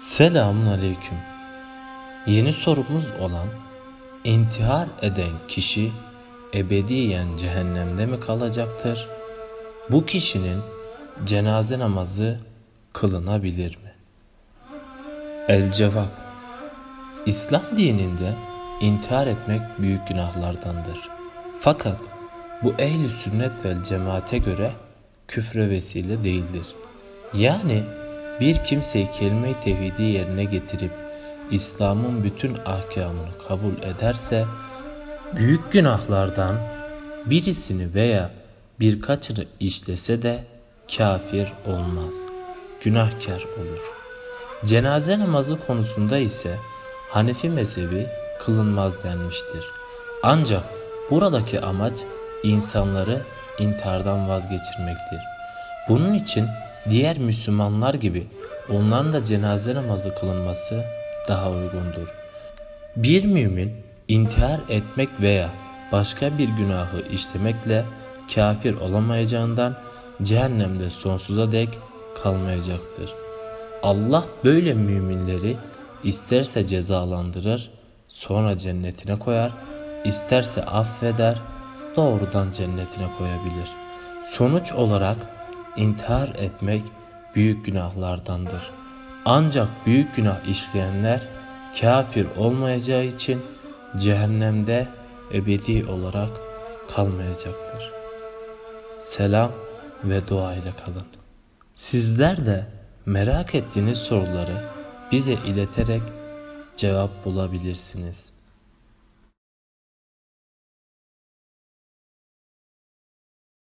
Selamun aleyküm. Yeni sorumuz olan intihar eden kişi ebediyen cehennemde mi kalacaktır? Bu kişinin cenaze namazı kılınabilir mi? El cevap İslam dininde intihar etmek büyük günahlardandır. Fakat bu ehli sünnet vel cemaate göre küfre vesile değildir. Yani bir kimseyi kelime-i tevhidi yerine getirip İslam'ın bütün ahkamını kabul ederse büyük günahlardan birisini veya birkaçını işlese de kafir olmaz. Günahkar olur. Cenaze namazı konusunda ise Hanefi mezhebi kılınmaz denmiştir. Ancak buradaki amaç insanları intihardan vazgeçirmektir. Bunun için diğer Müslümanlar gibi onların da cenaze namazı kılınması daha uygundur. Bir mümin intihar etmek veya başka bir günahı işlemekle kafir olamayacağından cehennemde sonsuza dek kalmayacaktır. Allah böyle müminleri isterse cezalandırır, sonra cennetine koyar, isterse affeder, doğrudan cennetine koyabilir. Sonuç olarak intihar etmek büyük günahlardandır. Ancak büyük günah işleyenler kafir olmayacağı için cehennemde ebedi olarak kalmayacaktır. Selam ve dua ile kalın. Sizler de merak ettiğiniz soruları bize ileterek cevap bulabilirsiniz.